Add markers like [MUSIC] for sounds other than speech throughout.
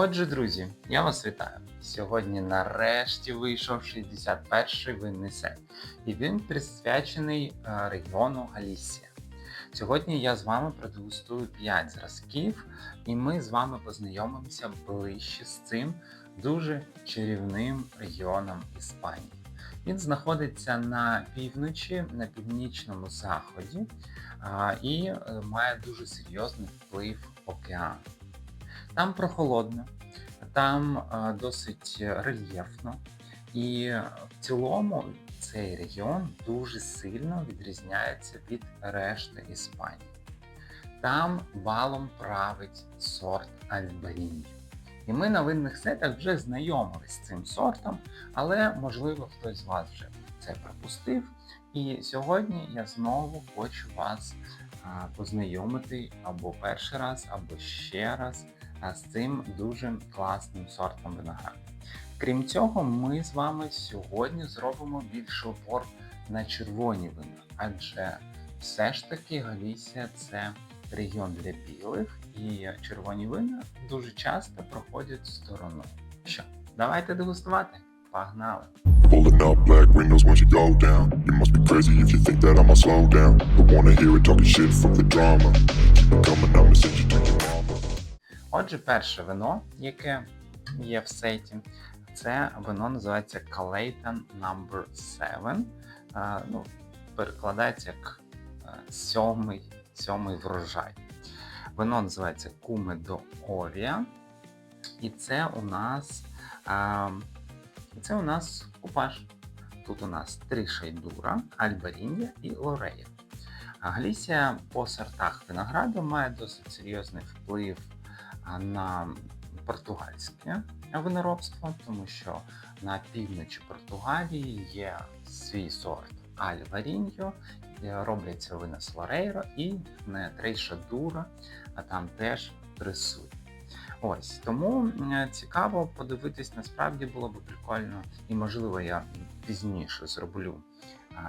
Отже, друзі, я вас вітаю. Сьогодні нарешті вийшов 61-й винний сет, і він присвячений е, регіону Галісія. Сьогодні я з вами продегустую 5 зразків, і ми з вами познайомимося ближче з цим дуже чарівним регіоном Іспанії. Він знаходиться на півночі, на північному заході і е, має дуже серйозний вплив океану. Там прохолодно, там а, досить рельєфно, і в цілому цей регіон дуже сильно відрізняється від решти Іспанії. Там балом править сорт Альбаріньо. І ми на винних сетах вже знайомились з цим сортом, але можливо хтось з вас вже це пропустив. І сьогодні я знову хочу вас а, познайомити або перший раз, або ще раз з цим дуже класним сортом винограду. Крім цього, ми з вами сьогодні зробимо більше упор на червоні вина, адже все ж таки Галісія це регіон для білих, і червоні вина дуже часто проходять стороною. Що, давайте дегустувати? Погнали! Pulling up black windows once you go down. You must be crazy if you think that I'ma slow down. Don't wanna hear it talking shit from the drama. Keep it coming, I'ma send you. Отже, перше вино, яке є в сеті, це вино називається Clayton No. 7. Ну, перекладається як е, сьомий, сьомий врожай. Вино називається Куме до Орія. І це у нас а, це у нас купаж. Тут у нас три шайдура, Альбаріння і Лорея. Галісія по сортах винограду має досить серйозний вплив на португальське виноробство, тому що на півночі Португалії є свій сорт Альваріньо, робляться вина з і не Трейшадура, а там теж присутні. Ось тому цікаво подивитись, насправді було б прикольно, і можливо я пізніше зроблю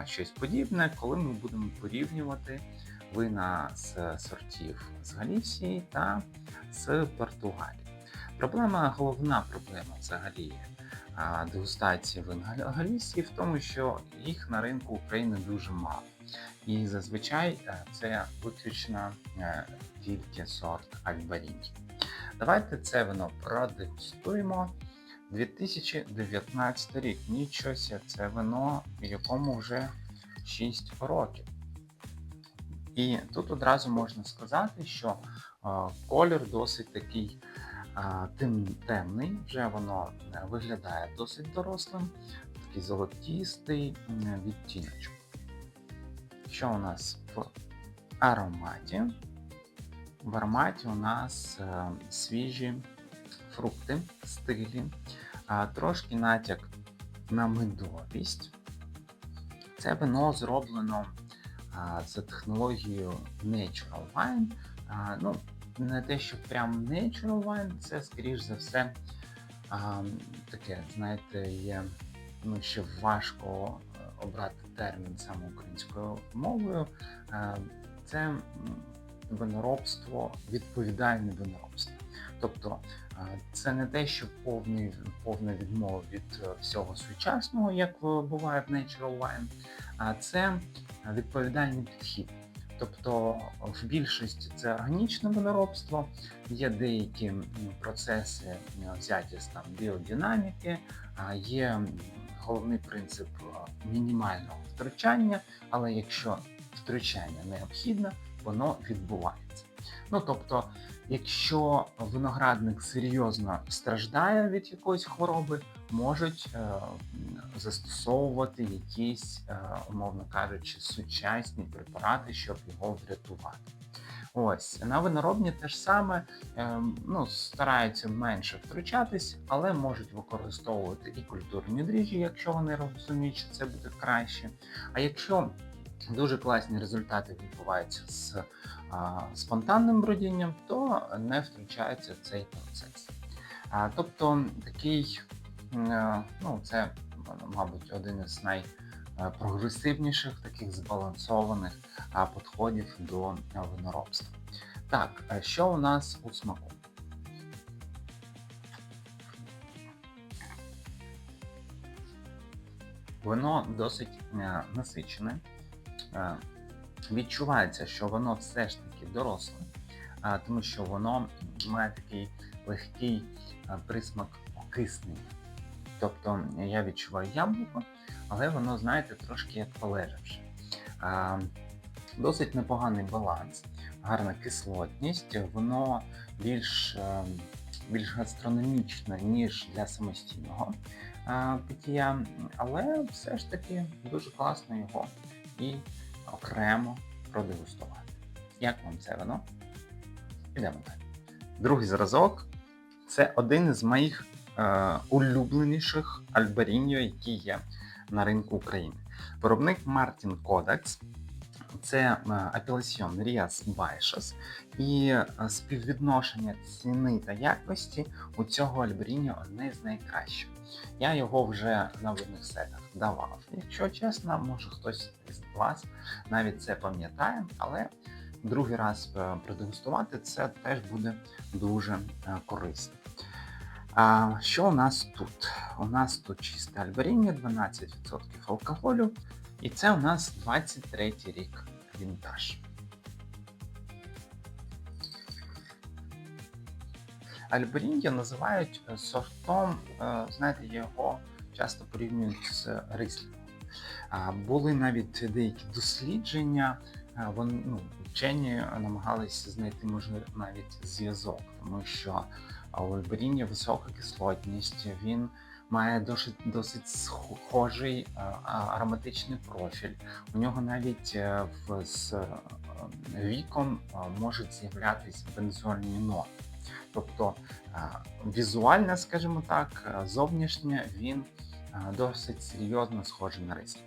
щось подібне, коли ми будемо порівнювати вина з сортів з Галісії та з Португалії. Проблема, головна проблема взагалі дегустації вин Гал- Галісії в тому, що їх на ринку України дуже мало. І зазвичай е, це виключно е, тільки сорт Альбарінь. Давайте це вино продегустуємо. 2019 рік. Нічого це вино, якому вже 6 років. І тут одразу можна сказати, що е, колір досить такий е, темний, вже воно е, виглядає досить дорослим, такий золотістий відтіночок. Що у нас в ароматі? В ароматі у нас свіжі фрукти, стилі, трошки натяк на медовість. Це вино зроблено а, за технологією Natural Wine. Ну, не те, що прям Natural Wine, це, скоріш за все, таке, знаєте, є ну, ще важко е, обрати термін саме українською мовою. Це виноробство, відповідальне виноробство. Тобто е, це не те, що повний, повна відмова від е, всього сучасного, як е, буває в Natural Wine, а це відповідальний підхід. Тобто в більшості це органічне виноробство, є деякі процеси взяті з там біодинаміки, є головний принцип мінімального втручання, але якщо втручання необхідне, воно відбувається. Ну тобто, якщо виноградник серйозно страждає від якоїсь хвороби, можуть е, застосовувати якісь, е, умовно кажучи, сучасні препарати, щоб його врятувати. Ось на виноробні те ж саме, е, ну, стараються менше втручатись, але можуть використовувати і культурні дріжджі, якщо вони розуміють, що це буде краще. А якщо дуже класні результати відбуваються з а, спонтанним бродінням, то не втручається в цей процес. А, тобто такий, е, ну це, мабуть, один із найпрогресивніших таких збалансованих а, підходів до виноробства. Так, що у нас у смаку? Вино досить е, насичене, Е, Відчувається, що воно все ж таки доросле, е, тому що воно має такий легкий е, присмак окисний. Тобто я відчуваю яблуко, але воно, знаєте, трошки як полежавше. Е, Досить непоганий баланс, гарна кислотність, воно більш, е, більш гастрономічне, ніж для самостійного е, пиття, але все ж таки дуже класно його і окремо продегустувати. Як вам це вино? Ідемо далі. Другий зразок це один із моїх е, улюбленіших альбаріньо, які є на ринку України. Виробник Мартін Кодекс. Це е, Ріас Байшас, і е, співвідношення ціни та якості у цього альберіння одне з найкращих. Я його вже на видних сетах давав. Якщо чесно, може хтось із вас навіть це пам'ятає, але другий раз е, продегустувати це теж буде дуже е, корисно. А що у нас тут? У нас тут чисте альберіння, 12% алкоголю, і це у нас 23 рік вінтаж. Альберіння називають е, сортом, е, знаєте, його часто порівнюють з рислінгом. Були навіть деякі дослідження, е, вони, ну, вчені намагалися знайти, можливо, навіть зв'язок, тому що у альберіння висока кислотність, він має досить, досить схожий ароматичний профіль. У нього навіть в, з віком можуть з'являтися бензольні ноти. Тобто е, візуально, скажімо так, е, зовнішнє він е, досить серйозно схожий на рислінг.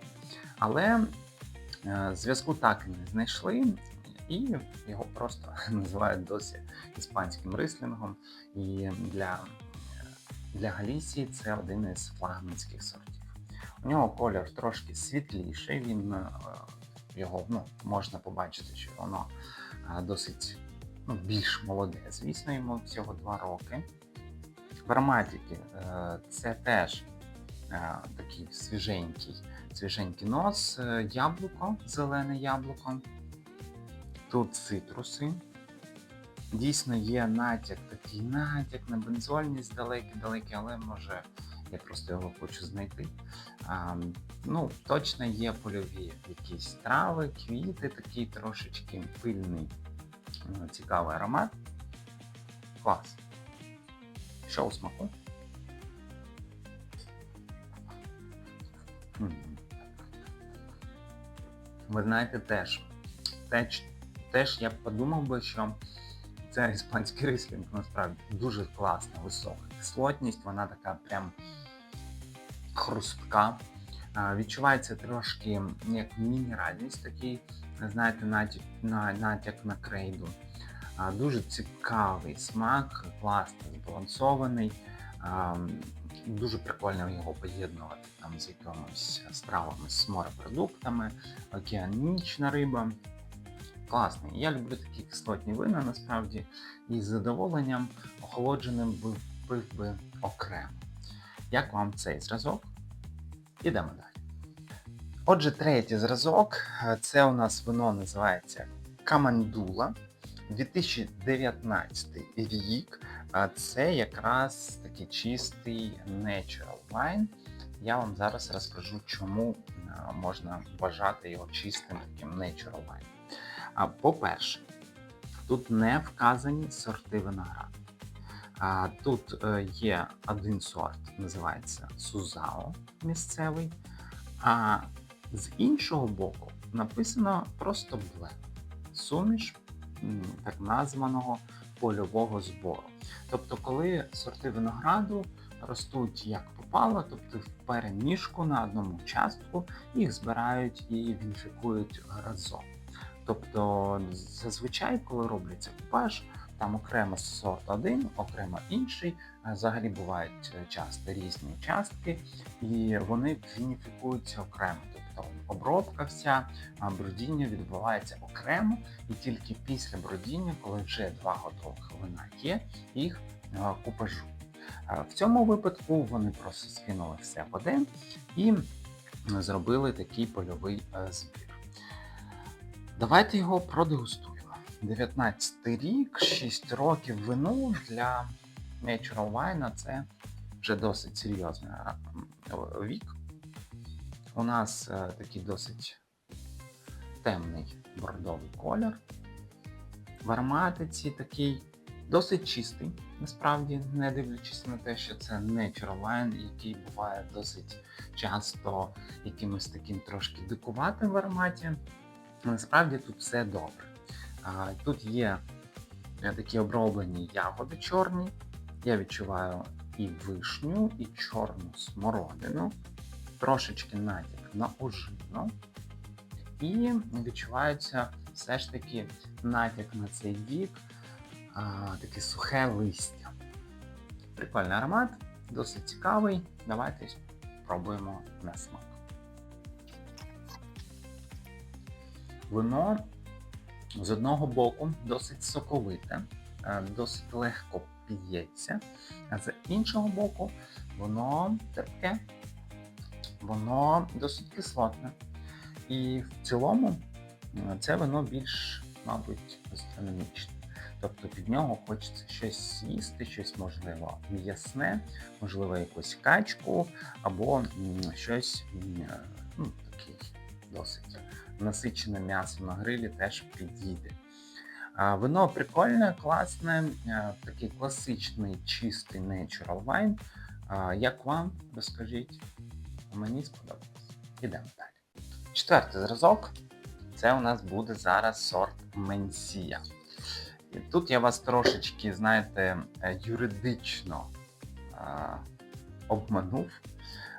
Але зв'язку так і не знайшли, і його просто [LAUGHS] називають досі іспанським рислінгом. І для, для Галісії це один із флагманських сортів. У нього колір трошки світліший, він його ну, можна побачити, що воно досить ну, більш молоде. Звісно, йому всього 2 роки. В ароматики е, це теж е, такий свіженький, свіженький нос, е, яблуко, зелене яблуко. Тут цитруси. Дійсно є натяк, такий натяк на бензольність далекий-далекий, але може я просто його хочу знайти. А, ну, точно є польові якісь трави, квіти, такий трошечки пильний, цікавий аромат. Клас. Що у смаку? Ви знаєте, теж, теж, теж я подумав би, що це іспанський рислінг насправді дуже класна, висока кислотність, вона така прям хрустка. Відчувається трошки як мінеральність, такий, знаєте, натяк на, натяк на крейду. А, Дуже цікавий смак, класно збалансований. А, Дуже прикольно його поєднувати там з якимись стравами з морепродуктами, океанічна риба. Класний. Я люблю такі кислотні вина насправді і з задоволенням охолодженим пив би окремо. Як вам цей зразок? Ідемо далі. Отже, третій зразок це у нас вино називається Камандула. 2019 рік. Це якраз такий чистий natural wine. Я вам зараз розкажу, чому можна вважати його чистим таким natural wine. По-перше, тут не вказані сорти винограду. Тут е, є один сорт, називається Сузао місцевий, а з іншого боку написано просто блен. Суміш так названого польового збору. Тобто, коли сорти винограду ростуть як попало, тобто в переміжку на одному участку, їх збирають і вінфікують разом. Тобто, зазвичай, коли робляться купаж, там окремо сорт один, окремо інший. Взагалі бувають часто різні участки, і вони вініфікуються окремо. Обробка вся, бродіння відбувається окремо, і тільки після бродіння, коли вже два готових вина є, їх е, купажу. Е, В цьому випадку вони просто скинули все в один і зробили такий польовий е, збір. Давайте його продегустуємо. 19 рік, 6 років вину для Natural Wine це вже досить серйозний вік. У нас е, такий досить темний бордовий колір. В ароматиці такий досить чистий, насправді, не дивлячись на те, що це Natural Wine, який буває досить часто якимось таким трошки дикуватим в ароматі. Насправді тут все добре. Тут є е, такі оброблені ягоди чорні. Я відчуваю і вишню, і чорну смородину, трошечки натяк на ожину. І відчувається все ж таки натяк на цей бік, а, таке сухе листя. Прикольний аромат, досить цікавий. Давайте спробуємо на смак. Вино з одного боку досить соковите, е, досить легко п'ється, а з іншого боку воно терпке, воно досить кислотне. І в цілому це вино більш, мабуть, гастрономічне. Тобто під нього хочеться щось з'їсти, щось можливо м'ясне, можливо, якусь качку, або щось е, ну, такий досить насичене м'ясо на грилі теж підійде. Вино прикольне, класне, е, такий класичний чистий natural wine. Як вам, розкажіть? Мені сподобалось. Ідемо далі. Четвертий зразок. Це у нас буде зараз сорт Менсія. І тут я вас трошечки, знаєте, е, юридично а, обманув,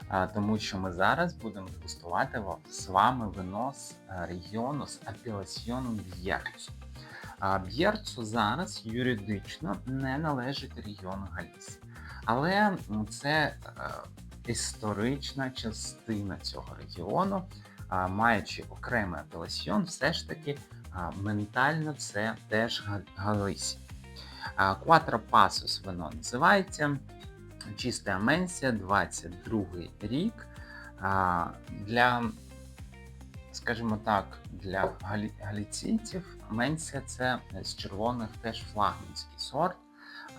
а, тому що ми зараз будемо дегустувати ва- з вами вино з е, регіону з апелясьйоном Б'єрцу. А Б'єрцу зараз юридично не належить регіону Галісі. Але це е, історична частина цього регіону, маючи окремий апелясьйон, все ж таки ментально це теж Галисі. Quattro Passos вино називається. Чиста Аменсія, 22 рік. Для, скажімо так, для галіційців Аменсія це з червоних теж флагманський сорт.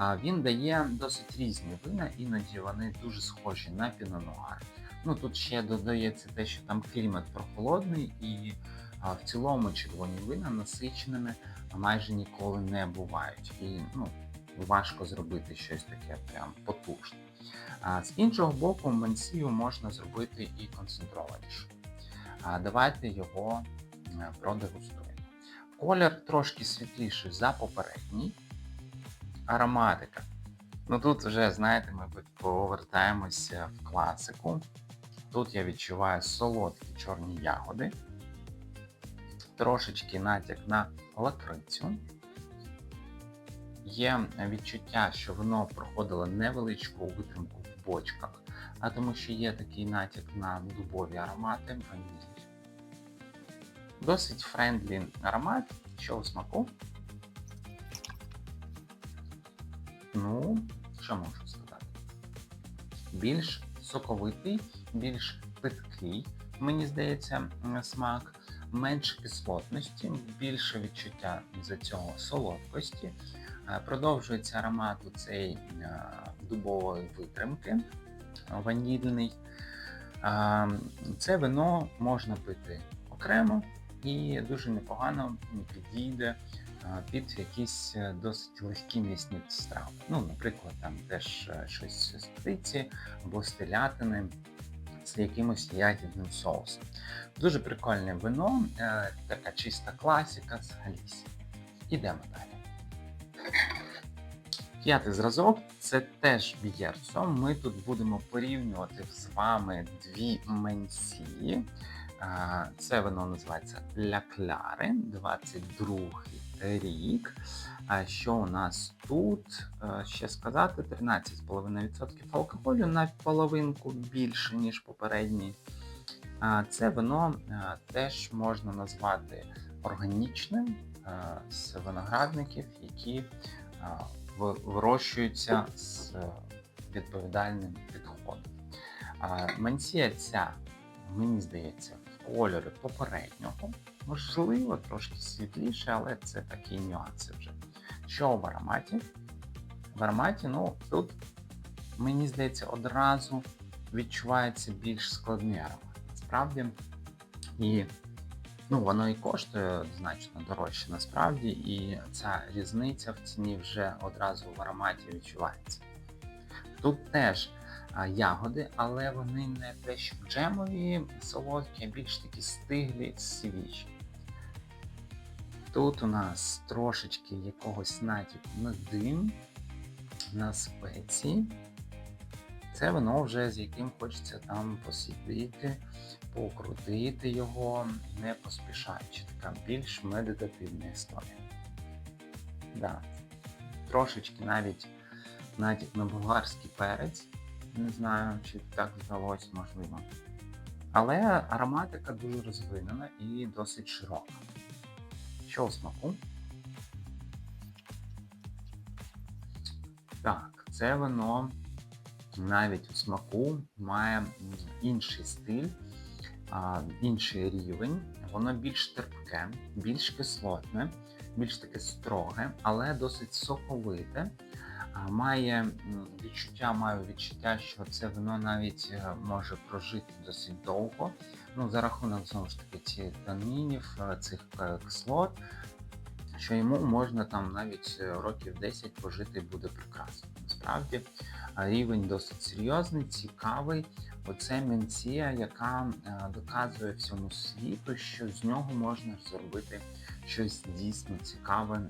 Він дає досить різні вина, іноді вони дуже схожі на пінонуар. Ну тут ще додається те, що там клімат прохолодний, і в цілому червоні вина насиченими майже ніколи не бувають. І ну, важко зробити щось таке прям потужне. А з іншого боку, менсію можна зробити і концентрованіше. Давайте його е, продегустуємо. Колір трошки світліший за попередній. Ароматика. Ну тут вже, знаєте, ми повертаємося в класику. Тут я відчуваю солодкі чорні ягоди, трошечки натяк на лакрицю. Є відчуття, що воно проходило невеличку витримку в бочках, а тому що є такий натяк на дубові аромати ваніль. Досить френдлі аромат, що у смаку. Ну, що можу сказати? Більш соковитий, більш питкий, мені здається, смак, менше кислотності, більше відчуття за цього солодкості. Е, Продовжується аромат у цей е, дубової витримки ванільний. Е, Це вино можна пити окремо і дуже непогано підійде під якісь е, досить легкі м'ясні страви. Ну, наприклад, там теж е, щось з птиці або з телятини з якимось ягідним соусом. Дуже прикольне вино, е, така чиста класика з Галісі. Ідемо далі. П'ятий зразок це теж б'єрцо. Ми тут будемо порівнювати з вами дві менсії. Це воно називається Ля Кляре, 22 рік. Що у нас тут? Е, Ще сказати, 13,5% алкоголю на половинку більше, ніж попередній. Це вино е, теж можна назвати органічним е, з виноградників, які е, вирощуються з е, відповідальним підходом. А, ця мені здається, в кольорі попереднього. Можливо, трошки світліше, але це такі нюанси вже. Що в ароматі? В ароматі, ну, тут, мені здається, одразу відчувається більш складний аромат. Насправді. І ну, воно і коштує значно дорожче насправді, і ця різниця в ціні вже одразу в ароматі відчувається. Тут теж ягоди, але вони не те, що джемові, солодкі, а більш такі стиглі, свіжі. Тут у нас трошечки якогось натяку на дим, на спеції. Це воно вже з яким хочеться там посидіти, покрутити його, не поспішаючи. Така більш медитативна історія. Да. Трошечки навіть натяк на болгарський перець. Не знаю, чи так здалось, можливо. Але ароматика дуже розвинена і досить широка. У смаку? Так, це вино навіть у смаку має інший стиль, інший рівень. Воно більш терпке, більш кислотне, більш таке строге, але досить соковите. Має відчуття, маю відчуття, що це вино навіть е, може прожити досить довго. Ну, за рахунок знову ж таки цих танінів, е, цих е, кислот, що йому можна там навіть років 10 пожити буде прекрасно. Насправді рівень досить серйозний, цікавий. Оце менція, яка доказує всьому світу, що з нього можна зробити щось дійсно цікаве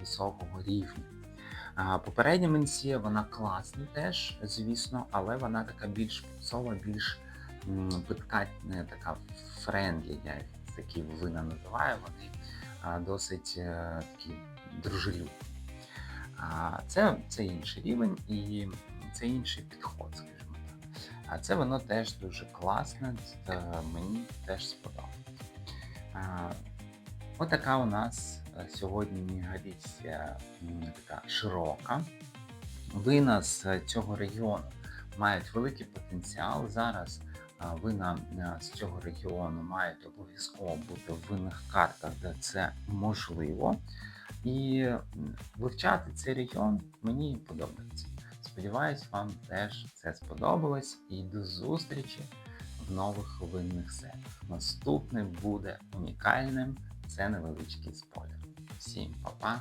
високого рівня. Попередня менція, вона класна теж, звісно, але вона така більш попсова, більш питка, така френдлі, я такі вина називаю, вони досить е, такі дружелюбні. Це, це інший рівень і це інший підход, скажімо так. А це воно теж дуже класне, е, мені теж сподобалось. А, Отака у нас е, сьогодні Галісія м, така широка. Вина з е, цього регіону мають великий потенціал. Зараз вина е, з цього регіону мають обов'язково бути в винних картах, де це можливо. І вивчати цей регіон мені подобається. Сподіваюсь, вам теж це сподобалось. І до зустрічі в нових винних серіях. Наступний буде унікальним. Це невеличкий спойлер. Всім па-па.